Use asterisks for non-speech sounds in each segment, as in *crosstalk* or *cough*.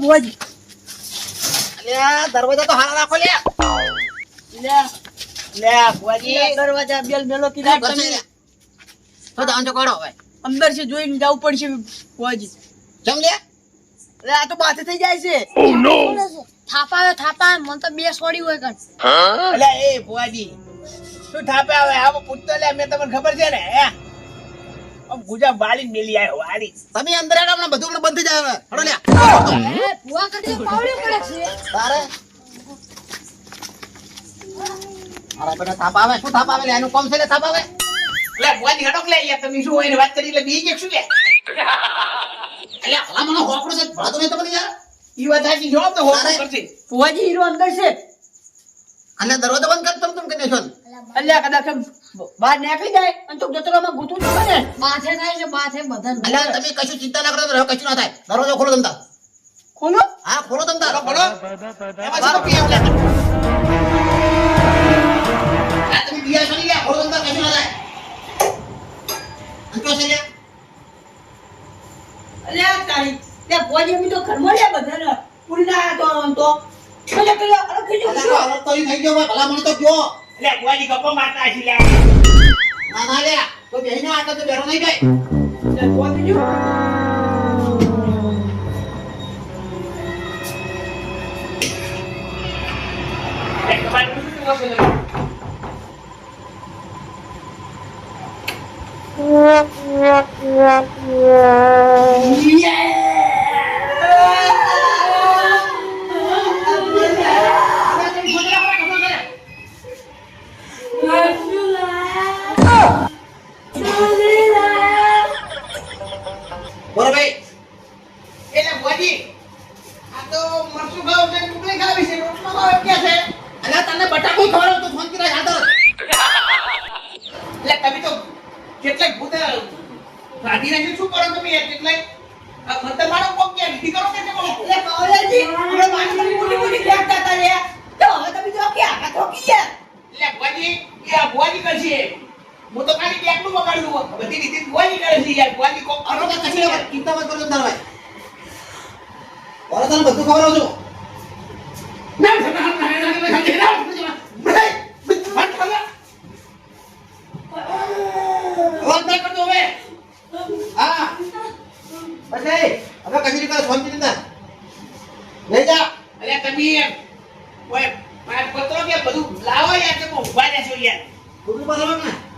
ભુવાજી. દરવાજા તો હારા રાખો લે. લે લે ભુવાજી. દરવાજા બેલ મેલો કીધા તમે. તો દાંજો કાઢો હવે. અંદર છે જોઈને જવું પડશે ભુવાજી. જમ લે. આ તો બાથે થઈ જાય છે. થાપા થાપા મન તો બે સોડી હોય કણ અલ્યા એ ભુવાજી. શું થાપે આવે આવો પૂછતો લે મેં તમને ખબર છે ને હે? ગુજા વાળી મેલી આવ્યો વાળી. તમે અંદર આવો હમણાં બધું બંધ થઈ જાય હવે હડો લે ભુવા કરતી પાવડી પડે છે. તારે? મારા બેટા થાપ આવે. શું થાપ આવે લે એનું કોમ છે લે થાપ આવે? લે ભુવાજી હડોક લે યાર તમે શું હોય ને વાત કરી એટલે બીજી કે શું લે? અલ્યા હલા મને હોકડો છે ભલા નહીં તમને યાર. ઈ વાત સાચી જો તો હોકડો કરશે ભુવાજી હીરો અંદર છે. અને દરવાજો બંધ કર તમ તમ કે છો અલ્યા કદાચ એમ બહાર નીકળી જાય અને તો જતરામાં ગૂંથું ન થાય છે માથે બધા અલ્યા તમે કશું ચિંતા ના કરો તો કશું ના થાય. દરવાજો ખોલો તમતા ખોલો? હા ખોલો તમતા ખોલો. એમાં શું પીએ લે? આ તમે બિયા છો ને લ્યા ખોલો તમતા કશું ના થાય. અંતો છે લ્યા અલ્યા તારી ત્યાં ભુવાજી અમે તો ઘરમાં લે બધાને. પૂરી ના તો. તો અરે કીધું તો તો થઈ ગયો ભલા મને તો કયો. એટલે ભુવાજી ગપ્પો મારતા હશે લે ના ના લ્યા તો બેહીને આટલો તો બેરો નહીં જાય અલ્યા ભુવાજી જો. એક તમારે તમે ઓય માર પત્રો કે બધું લાવો યાર બધું ઊભા રહેશો યાર બધું રમણ ને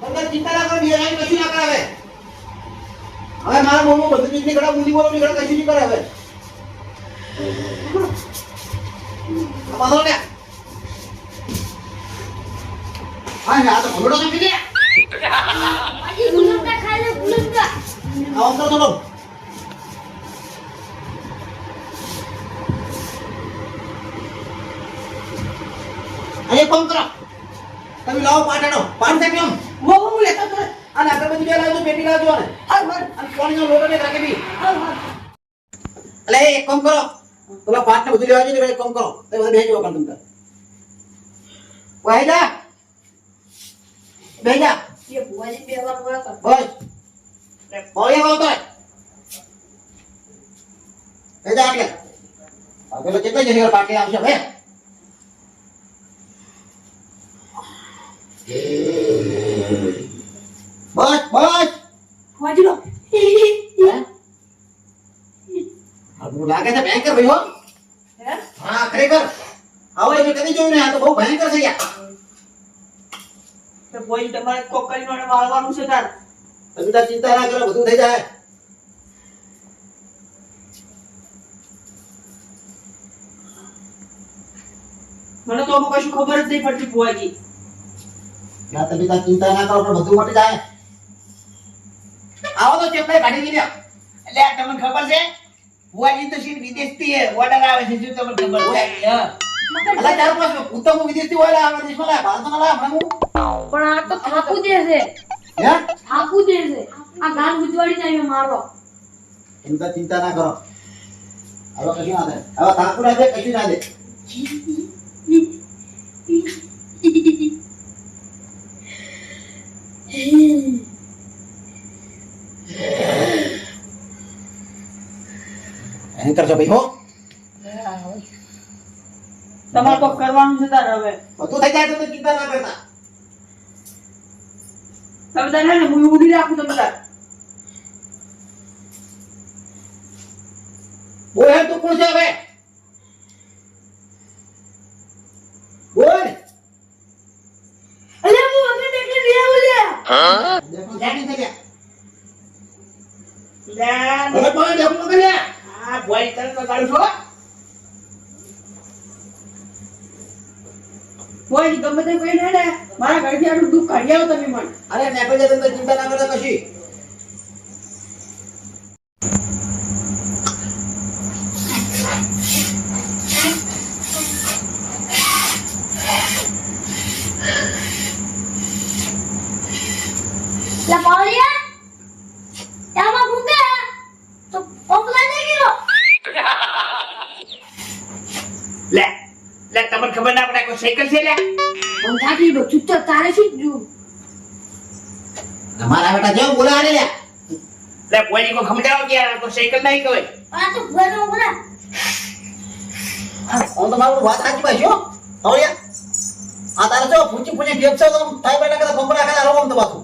તમને ચિંતા ના કરો બિહાર કશું ના કરે હવે હવે મારા મોંમાં બધું જ નીકળે ઊંધી બોલો, નીકળે, કશું નહીં કરે હવે બાંધો ને હા તમે લાવો પાટાડો પાટ થાય કેમ હું હું લેતો હતો. અને અગરબત્તી બે લાવજો પેટી લાવજો ને હાલ, હાલ, અને પાણીનો લોટો ને રાખી બી. હાલ, હાલ. એટલે એક કામ કરો. પેલા પાટ ને બધું લેવા એક કામ કરો. તો બધા બેસી જાઓ તમે વાહી જા. બેસી જા. એ ભુવાજી બે વાર બોલા. કર બસ પોળી આવતો એ જા આટલે. કેટલા જણી પાટે આવશે હે? બસ બસ ભુવાજી લો. હે? આ બહુ લાગે છે ભયંકર ભાઈ હો હે? હા ખરેખર આવો તમે કદી જોયું ને આ તો બહુ ભયંકર છે યાર તો ભુવાજી તમારે કોક કરીને મને વાળવાનું છે તાર. તમે તાર ચિંતા ના કરો બધું થઈ જાય મને તો આમાં કશું ખબર જ નહીં પડતી ભુવાજી ના તમે તાર ચિંતા ના કરો પણ બધું મટી જાય. આવો તો ચેપલાઈ કાઢી દીધા એટલે આ તમને ખબર છે? બુઆજી તો સીટ વિદેશથી ઓર્ડર આવે છે શું તમને ખબર છે? અલા ચાર પાંચ ઉત્તમ વિદેશથી હોય લા આપણા દેશમાં લા ભારતમાં લા હમણાં હું? પણ આ તો થાપુ દે છે. હે? થાપુ દે છે. આ ગાન ઉજવાડી જાય મારો. એમ તો ચિંતા ના કરો. હવે કશું ના થાય હવે ઠાકુર ના દે કશું ના દે. *laughs* હે જો ભાઈ હો. તમારે તો કરવાનું છે તાર હવે. બધું થઈ જાય તો તમે ચિંતા ના કરતા. તમે તાર ને હું ઉડી રાખું તમે તાર. બોલ તું કોણ છે હવે બોલ અલે હું વગર દેખી લઈ આવું લે દેખો જાણી થઈ ગયા લે, હવે પણ દેખો મગર લે આ કાઢું કોઈ ગમે તે કોઈ ને, મારા ઘરથી આટલું દુઃખ કાઢી આવો તમે મને. અરે નેકળ જાય તમે ચિંતા ના કરતા કશી? તમારા બેટા જો બોલા લે લે કોઈ કો ખમડાવ કે આ સાયકલ નહીં કોઈ આ તો ગોનો બોલા. આ તો મારું વાત સાચી ભાઈ છો હવે આ તારે જો પૂછી પૂછી બેસો તો થાય બેટા કદા બમરા કદા રોમ તો પાછું.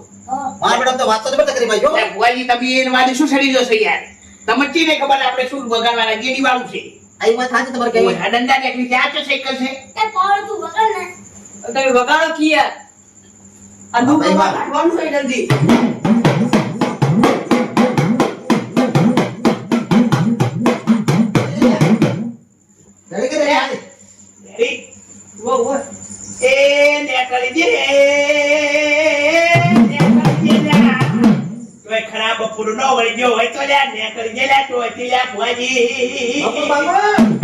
મારા બેટા તો વાત તો બેટા કરી ભાઈ જો. લે બોયની તમે એને મારી શું સડી જશે યાર? તમને ચીને ખબર આપણે શું વગાડવાના ગેડી વાળું છે? આઈ વાત સાચી તમારે દંડા નીકળી છે આ તો સાયકલ છે? એ પાવડ તું વગર ને. તમે વગાડો કી યાર? વાહ. કાઢવાનું લ્યા. તોય ખરાબ પૂરું ન વળી ગયો હોય તો લ્યા ને કરી લ્યા તોય તે ભુવાજી.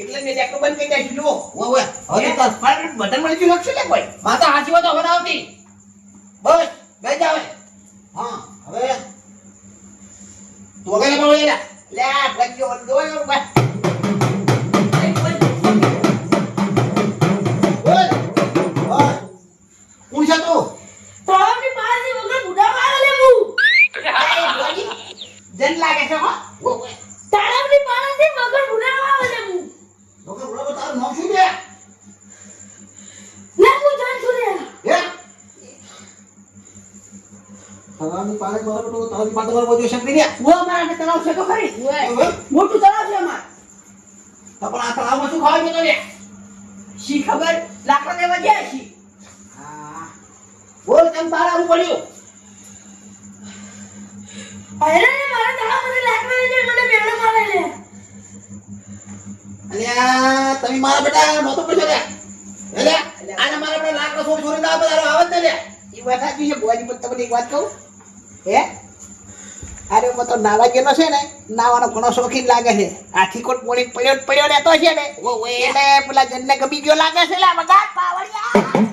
એટલે મેં દેખો બંધ કરી નાખ્યું જુઓ. ઓવે હવે તો મારે બટન ગયું લખશું ને કોઈ. માતા હાચી વાત હવે આવતી બસ બેજા જાવે હા હવે તો વગેરે પણ લે લે આ ભજીયો બસ. સવારની પાલે બરાબર તો તળાવની પાસે બરાબર બોજો શક્તિ ને ઓ મારા તળાવ છે તો ખરી? મોટું તળાવ છે અમાર. તો પણ આ તળાવમાં શું ખાવા જતો રે શી ખબર? લાકડા લેવા ગયા છી બોલ કેમ તારા હું પડ્યું? અરે મારા તારા લાકડા મને મેળો મારે લે. અલ્યા તમે મારા બેટા નહોતો પડ્યો લે આને મારા બેટા લાકડો છોડી છોડી ના બધા આવત ને લે એ વાત સાચી છે ભુવાજી પણ તમને એક વાત કહું? હે? અરે હું તો નાવા ગયેલો છે ને, નાવાનો ઘણો શોખીન લાગે છે. આથી કોટ પોણી પડ્યો પડ્યો રહેતો છે ને. એટલે પેલા જનને ગમી ગયો લાગે છે લા બગા, પાવડિયા.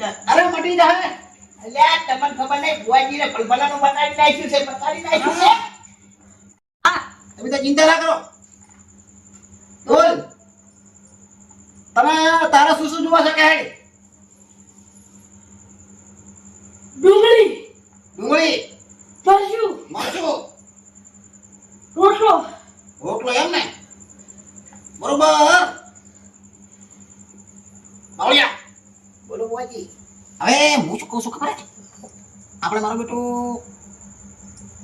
તાર અરે મટી જાય અલ્યા તમને ખબર નહીં ભુવાજીને ફલફલાનું બનાવી નાખ્યું છે બતાવી નાખ્યું છે. હા તમે તો ચિંતા ના કરો. બોલ. તમે તારા શું શું જોવા શકે હેડ? ડુંગળી ડુંગળી. મરચું મરચું. રોટલો. રોટલો એમ ને? બરોબર. બાવળિયા. બોલો બુઆજી હવે હું શું કહું છું ખબર છે? આપણે મારો બેટું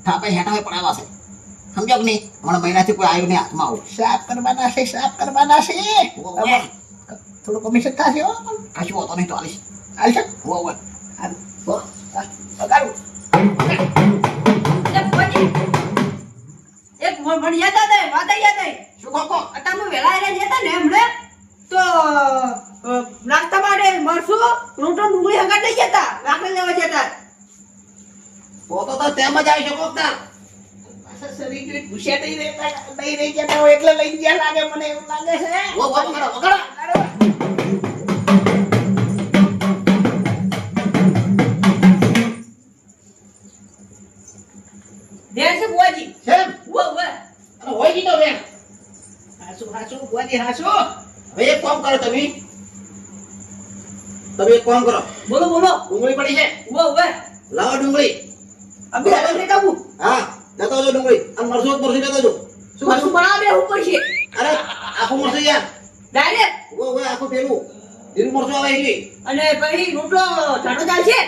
થાપે હેઠા હોય પડાવવા છે. સમજો કે નહીં? હમણાં મહિનાથી કોઈ આવ્યું નહીં હાથમાં આવું. સાફ કરવાના છે સાફ કરવાના છે. થોડું કમિશન થશે હો. કશું હોતો નહીં તો આલીશ. હારું. હો, હા, પગારું. એક મને યાદ આવે વાત યાદ આવી. શું કહો? તમે વેલા એલા જતા ને હમણે તો અ, નાસ્તા માટે મરસું રોટો ડુંગળી હગાટ લઈ જતા. લાકડી લેવા જતા. તો તો તો તેમ જ આવી શકો તાર શરીર જોઈ નહીં રહેતા, નહીં રહી જતા હોય એટલે લઈ ગયા લાગે મને એવું લાગે છે. છે હોય તો બેન. હાસુ હાસુ બુઆજી હાસુ. હવે એક કામ કરો તમે. તમે એક કામ કરો. બોલો બોલો. ડુંગળી પડી છે. ઊભો વો લાવો ડુંગળી. અબે અબે કાબુ હા જતો જો ડુંગળી. આ મરસો મરસો મરસું જતો જો શું મરસું ખાશું હું છે. અરે આખો મરસો યાર ડાયરેક્ટ ઊભો વો આખું પેલું લીલું મરસો આવે છે અને પછી રોટલો ઝાડો ચાલશે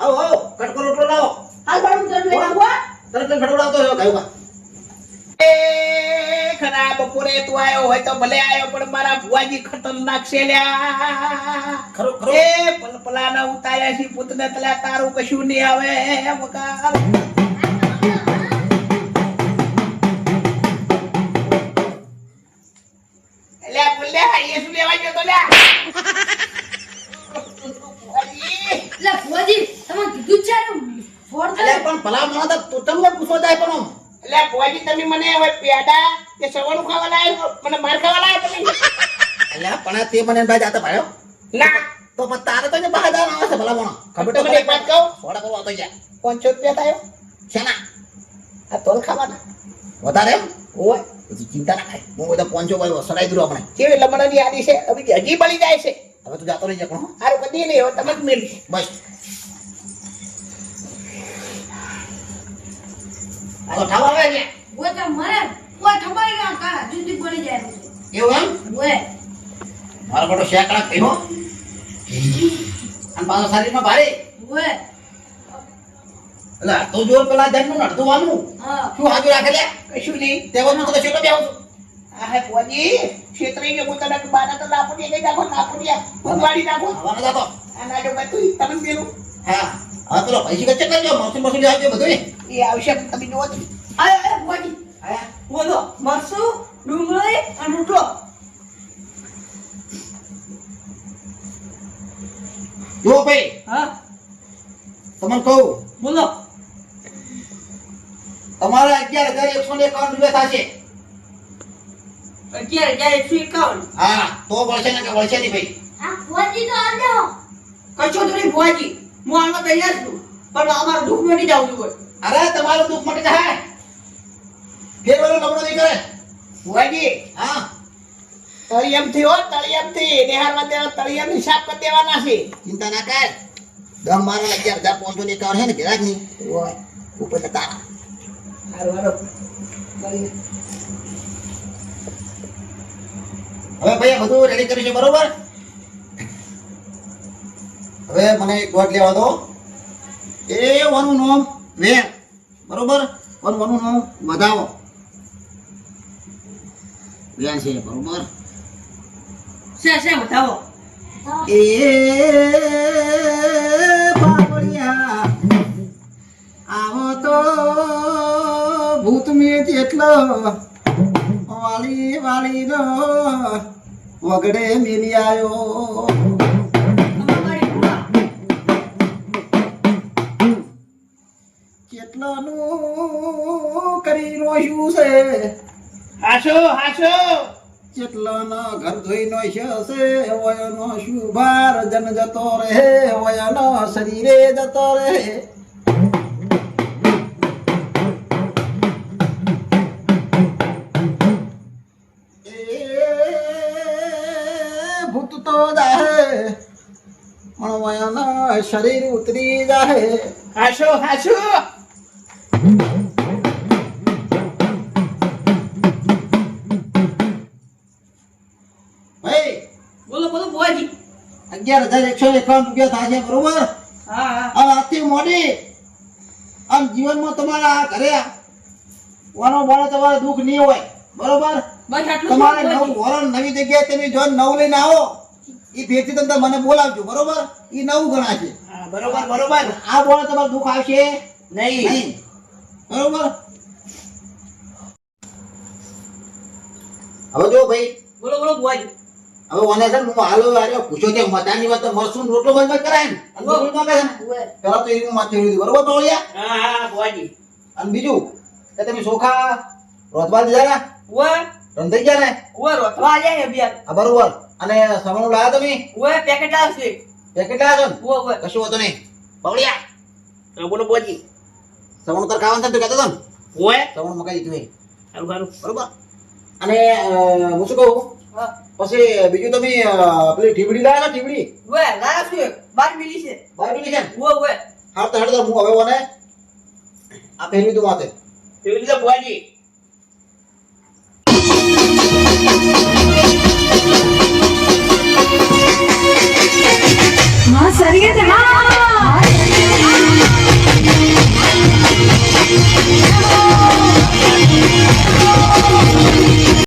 આવો આવો કટકો રોટલો લાવો. હાલ બાળું તરત લઈ આવો તરત જ ફટોડાવતો હોય ગાયું ખરા બપોરે તું આવ્યો હોય તો ભલે આવ્યો પણ મારા ભુવાજી ખતરનાક છે લ્યા. ખરો ખરો. એ પલપલાના ઉતાર્યા છે પુતને તલા તારું કશું નહીં આવે વગર *laughs* *laughs* અલ્યા તમે મને હવે પેડા કે સવાનું ખાવા લાયો મને માર ખાવા લાયો તમે? અલ્યા પણ તે મને ભાઈ જાતા ભાયો ના. તો પણ તારે તો બહાર આવે છે ભલા મને ખબર તો તમને એક વાત કહું? થોડા કરવા તો જા પાંચસો રૂપિયા થયો? શેના? આ તોલ ખાવાના. વધારે ઓય પછી ચિંતા ના થાય. હું બધા પોંચો ભાઈ સડાઈ દઉં આપણે. કેવી લમણાની યાદી છે? હવે હજી બળી જાય છે. હવે તું જાતો રહી પણ હો. બધી કદી નહીં હવે તમે જ મેળવી. બસ. આ તો ઠાવા આવે છે ઓય તો મરે ઓય ઠબાઈ ગયા કા જુદી પડી જાય એવું એમ? ઓય મારો બેટો શેકડા કહ્યો અને પાછો શરીરમાં ભારે. ઓય એટલે તો જો પેલા જન્મ અડધું વાનું હા. શું હાજુ રાખે લે? કશું નહીં. તેવો નું તો કેટલો બે આવું આ હે ભુવાજી ક્ષેત્રે કે હું તને બાના તો લાપડી કઈ નાખો લાપડિયા હું પાડી નાખું આવવાનો જાતો આ નાટો બધું તમે પેલું હા. હવે પેલો પૈસા કચ્ચે કરજો મરસું મરસું લેવા બધું એ આવશે તમે જોવો અરે અરે ભુવાજી. હા બોલો મરસું ડુંગળી અને રોટલો જો ભાઈ હા? તમને કહું બોલો. તમારા અગિયાર હજાર એકસો ને એકાવન રૂપિયા થશે. અગિયાર હજાર એકસો એકાવન? હા તો વળશે ને કે વળશે નહીં ભાઈ? હા ભુવાજી તો આજો કશો તો નહીં ભુવાજી. હું આમાં તૈયાર છું પણ અમારું દુઃખ મટી જવું જોઈએ અરે તમારું દુઃખ મટી જાય. વાળો નબળો નહીં કરે ભુવાજી હા. તળિયમથી હો તળિયમથી. નિહાળવા દેવા તળિયમ હિસાબ કરી દેવાના છે. ચિંતા ના કર. દમ મારો અગિયાર હજાર પાંચસો ને એકાવન હે ને ગેરાક નહીં ઉપર તો તારા હારું હારું. હવે ભાઈ બધું રેડી કર્યું છે બરોબર? હવે મને એક ગોટ લેવા દો. એ વનુ નામ વેર બરોબર? વન વાનું નામ વધાવો વેર છે બરોબર? છે છે બતાવો. એ બાબડિયા આવો તો ભૂત મેં એટલો વાલી વાલી નો વગડે મિલી આવ્યો કેટલાનું કરી રહ્યું છે? હાસો હાશો ચેટલાનો ઘર ધોઈનો છે વયનો શુભાર જન જતો રહે વયનો શરીરે જતો રહે. ભૂત ઉઠતો જાહે મણવાયાના શરીર ઉતરી જાહે. હાશો હાશો અગિયાર હજાર એકસો એકાવન રૂપિયા થાય છે બરોબર? હા આજથી મોડી. આમ જીવનમાં તમારા આ ઘરે વાનો બાળો તમારે દુઃખ નહીં હોય બરોબર? તમારે. નવું વરણ નવી જગ્યાએ તમે જો નવ લઈને આવો એ ભેટથી તમે મને બોલાવજો બરોબર? એ નવું ગણાશે. છે બરોબર બરોબર. આ બોલે તમારે દુઃખ આવશે? નહીં. બરોબર? હવે જો ભાઈ બોલો બોલો બુઆજી હવે ઓને છે હું હાલો આર્યો પૂછ્યો કે મતાની વાત મરસું રોટલો બંધ બંધ કરાય ને? કામ છે ને? પેલા તો એનું માથે ઉડી બરોબર બાવળિયા હા હા બોજી અને બીજું? કે તમે સોખા રોતવા દીધા ને ઓય રંધાઈ ગયા ને ઓય રોતવા આલ્યા હે બિયાર. આ બરોબર. અને સમણું લાયા તમે? ઓય પેકેટ આવશે પેકેટ લાવ્યા છો ઓય ઉવે કશું હોતો નહીં. બવળિયા. હા, બોલો બોજી સમણું તર ખાવાનું તો કહેતો તો ઓય સમણું મકાઈ દીધું હે સારું સારું બરોબર. અને હું શું કહું. પછી બીજું તમે પેલી ઢીબડી લાયા છો ઢીબડી? ઉવે લાયા છું બાર મિલી છે. બહાર મિલી છે ને ઉવે ઉવે. હાર તો હેડ તો હું હવે ઓને આ પહેર્યું તું માથે એવી રીતે બુઆજી